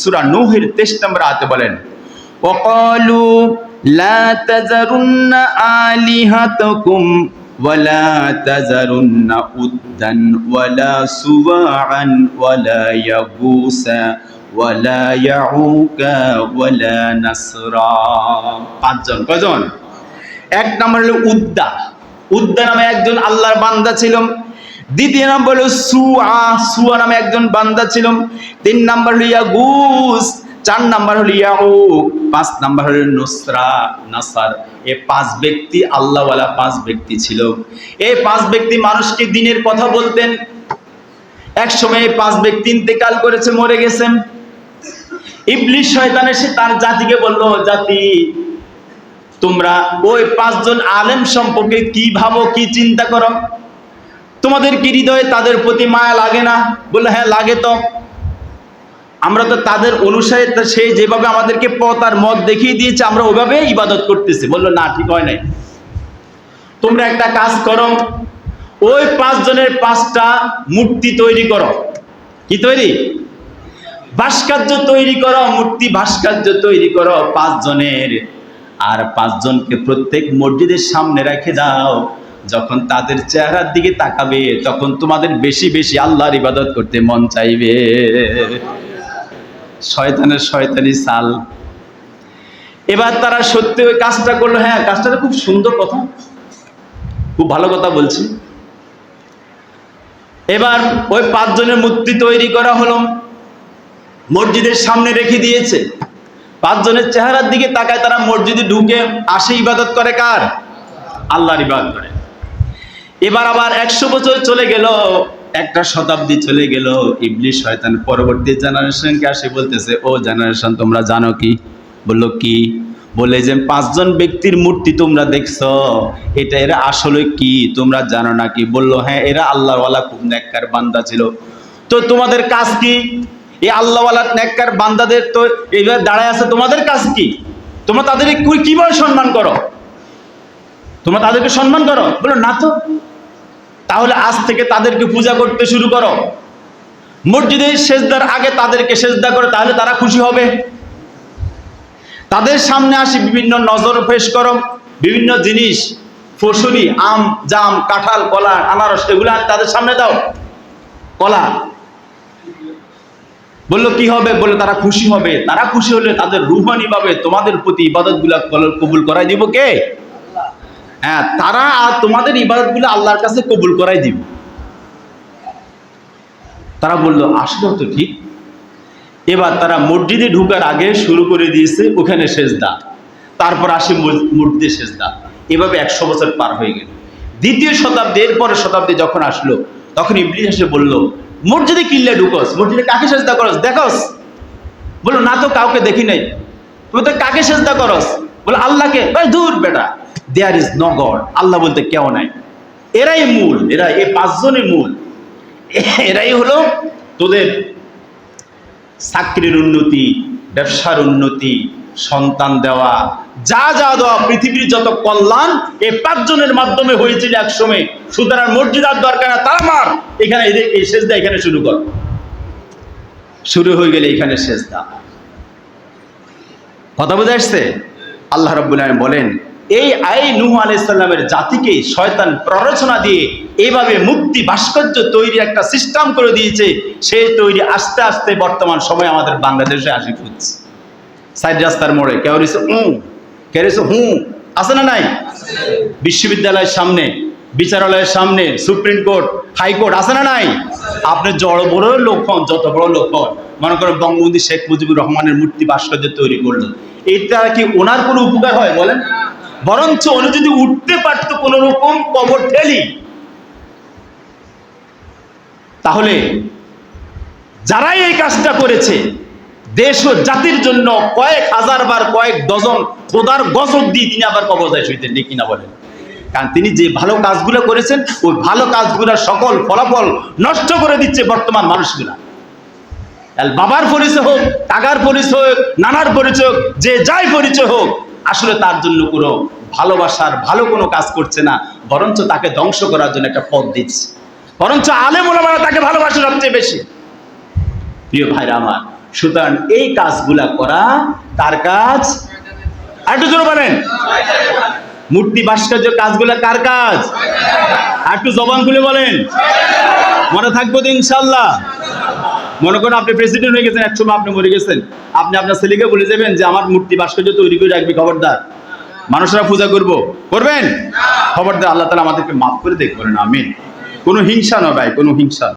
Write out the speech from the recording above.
সূরা নূহের 23 নম্বর আয়াতে বলেন وقالوا لا تذرن آلهتكم ولا تذرن ودا ولا سواعا ولا يغوث ولا يعوق ولا نسرا পাঁচজন কজন এক নম্বর হলো উদ্দা উদ্দা নামে একজন আল্লাহর বান্দা ছিল দ্বিতীয় নম্বর হলো সুয়া। সুয়া নামে একজন বান্দা ছিল। তিন নম্বর হলো ইয়াগুস। চার নাম্বার হলো ইয়াউক পাঁচ নাম্বার হলো নুসরা, নাসার। এই পাঁচ ব্যক্তি আল্লাহওয়ালা পাঁচ ব্যক্তি ছিল। এই পাঁচ ব্যক্তি মানুষকে দিনের কথা বলতেন। এক সময় পাঁচ ব্যক্তি ইন্তেকাল করেছে, মরে গেছেন ইবলিশ শয়তান এসে তার জাতিকে বলল, জাতি, তোমরা ওই পাঁচজন আলেম সম্পর্কে কি ভাবো, কি চিন্তা করো? তোমাদের কি হৃদয়ে তাদের প্রতি মায়া লাগে না? বলল হ্যাঁ লাগে তো। আমরা তো তাদের অনুসারে সে যেভাবে আমাদেরকে পথ আর মত দেখিয়ে দিয়েছে, আমরা ওইভাবে ইবাদত করতেছি। বলল, না, ঠিক হয় নাই। তোমরা একটা কাজ করো, ওই পাঁচজনের পাঁচটা মূর্তি তৈরি করো। কি তৈরি? ভাস্কর্য তৈরি করো, মূর্তি ভাস্কর্য তৈরি করো পাঁচজনের। আর পাঁচজনকে প্রত্যেক মসজিদের সামনে রেখে দাও যখন তাদের চেহারার দিকে তাকাবে, তখন তোমাদের বেশি বেশি আল্লাহর ইবাদত করতে মন চাইবে। শয়তানের শয়তানি সাল। এবার তারা সত্যি ওই কাজটা করল হ্যাঁ কাজটা খুব সুন্দর কথা। খুব ভালো কথা বলছি। এবার ওই পাঁচজনের মূর্তি তৈরি করা হলো। মসজিদের সামনে রেখে দিয়েছে। পাঁচজনের চেহারার দিকে তাকায় তারা মসজিদে ঢুকে আসে ইবাদত করে কার? আল্লাহর ইবাদত করে। এবার আবার একশো বছর চলে গেল, একটা শতাব্দী চলে গেল। ইবলিশ শয়তান পরবর্তী জেনারেশনকে আসে বলতেছে, ও জেনারেশন, তোমরা জানো কি? বলল, কি? বলে যে, পাঁচজন ব্যক্তির মূর্তি তোমরা দেখছ, এটা এরা আসলে কি? তোমরা জানো না কি? বলল হ্যাঁ এরা আল্লাহওয়ালা খুব নেককার বান্দা ছিল। তো তোমাদের কাজ কি? এই আল্লাহওয়ালা নেককার বান্দাদের তো এইভাবে দাঁড়ায় আছে, তোমাদের কাজ কি? তোমরা তাদেরকে কি- কীভাবে সম্মান করো? তোমরা তাদেরকে সম্মান করো? বলো না তো। তাহলে আজ থেকে তাদেরকে পূজা করতে শুরু করো। মসজিদে সেজদার আগে তাদেরকে সেজদা করে, তাহলে তারা খুশি হবে। তাদের সামনে আসি বিভিন্ন নজর পেশ করো। বিভিন্ন জিনিস, ফসলি, আম, জাম, কাঁঠাল, কলা, আনারস, এগুলো আর তাদের সামনে দাও। কলা। বলল, কি হবে? বলে তারা খুশি হবে। তারা খুশি হলে তাদের রুহানি ভাবে তোমাদের প্রতি ইবাদতগুলা কবুল করাই দিব কে? হ্যাঁ তারা তোমাদের ইবাদতগুলো আল্লাহর কাছে কবুল করাই দিব। তারা বলল, আসলে তো ঠিক। এবার তারা মসজিদে ঢুকার আগে শুরু করে দিয়েছে ওখানে সেজদা। তারপর আসে মস- মসজিদে সেজদা। এভাবে একশো বছর পার হয়ে গেল। দ্বিতীয় শতাব্দী, এরপরের শতাব্দী যখন আসলো, তখন ইবলিশ এসে বলল, মসজিদে কিল্লে ঢুকস, মসজিদে কাকে সেজদা করস? দেখস। বলল, না তো কাউকে দেখি নাই। তুমি তো কাকে সেজদা করস? বলে আল্লাহকে। দূর বেটা। দেয়ার ইজ নো গড আল্লাহ বলতে কেউ নাই। এরাই মূল এরা এই পাঁচজনই মূল। এরাই হলো তোদের চাকরির উন্নতি, ব্যবসার উন্নতি, সন্তান দেওয়া। যা যা দেওয়া, পৃথিবীর যত কল্যাণ, এই পাঁচজনের মাধ্যমে হয়েছিল একসময়। সুতরাং মসজিদ আর দরকার না তারা মার। এখানে এই সেজদা এখানে শুরু কর। শুরু হয়ে গেলে এখানে সেজদা। কথা বোঝা আসছে? আল্লাহ রব্বুল বলেন এই আই নূহ আলাইসাল্লামের জাতিকে শয়তান প্ররোচনা দিয়ে এইভাবে মুক্তি ভাস্কর্য তৈরি একটা সিস্টেম করে দিয়েছে, সেই তৈরি আস্তে আস্তে বর্তমান সময় আমাদের বাংলাদেশে আসি খুঁজছে। সাইড রাস্তার মোড়ে কেউ রয়েছে উ কেউ রয়েছে হু আছে না নাই? বিশ্ববিদ্যালয়ের সামনে, বিচারালয়ের সামনে, সুপ্রিম কোর্ট হাইকোর্ট আছে না নাই? আপনি জড় বড় লোক হন, যত বড় লোক হন, মনে করেন বঙ্গবন্ধু শেখ মুজিবুর রহমানের মূর্তি ভাস্কর্য তৈরি করল এটা কি ওনার কোনো উপকার হয় বলেন? বরঞ্চ উনি যদি উঠতে পারতো কোনো রকম কবর ঠেলি, তাহলে যারাই এই কাজটা করেছে, দেশ ও জাতির জন্য কয়েক হাজার বার কয়েক ডজন খোদার গজব দিয়ে তিনি আবার কবর যায় শুইতেন ঠিক কিনা বলেন? কারণ তিনি যে ভালো কাজগুলো করেছেন, ওই ভালো কাজগুলোর সকল ফলাফল নষ্ট করে দিচ্ছে বর্তমান মানুষগুলা। বাবার পরিচয় হোক, টাকার পরিচয় হোক, নানার পরিচয় হোক, যে যাই পরিচয় হোক আসলে তার জন্য কোনো ভালোবাসার ভালো কোনো কাজ করছে না, বরঞ্চ তাকে ধ্বংস করার জন্য একটা পথ দিচ্ছে। বরঞ্চ আলেম ওলামারা তাকে ভালোবাসে সবচেয়ে বেশি। প্রিয় ভাইরা আমার, সুতরাং এই কাজগুলা করা কার কাজ? আরেকটু জোরে বলেন। মূর্তি ভাস্কর্য কাজগুলা কার কাজ? একটু জবান খুলে বলেন। মনে থাকব তো ইনশাল্লাহ মনে করেন আপনি প্রেসিডেন্ট হয়ে গেছেন একসময় আপনি মরে গেছেন। আপনি আপনার ছেলেকে বলে যাবেন যে আমার মূর্তি ভাস্কর্য তৈরি করে রাখবি খবরদার। মানুষরা পূজা করব। করবেন? খবরদার আল্লাহ তালা আমাদেরকে মাফ করে দেখ করেন আমিন। কোনো হিংসা নয় ভাই কোনো হিংসা।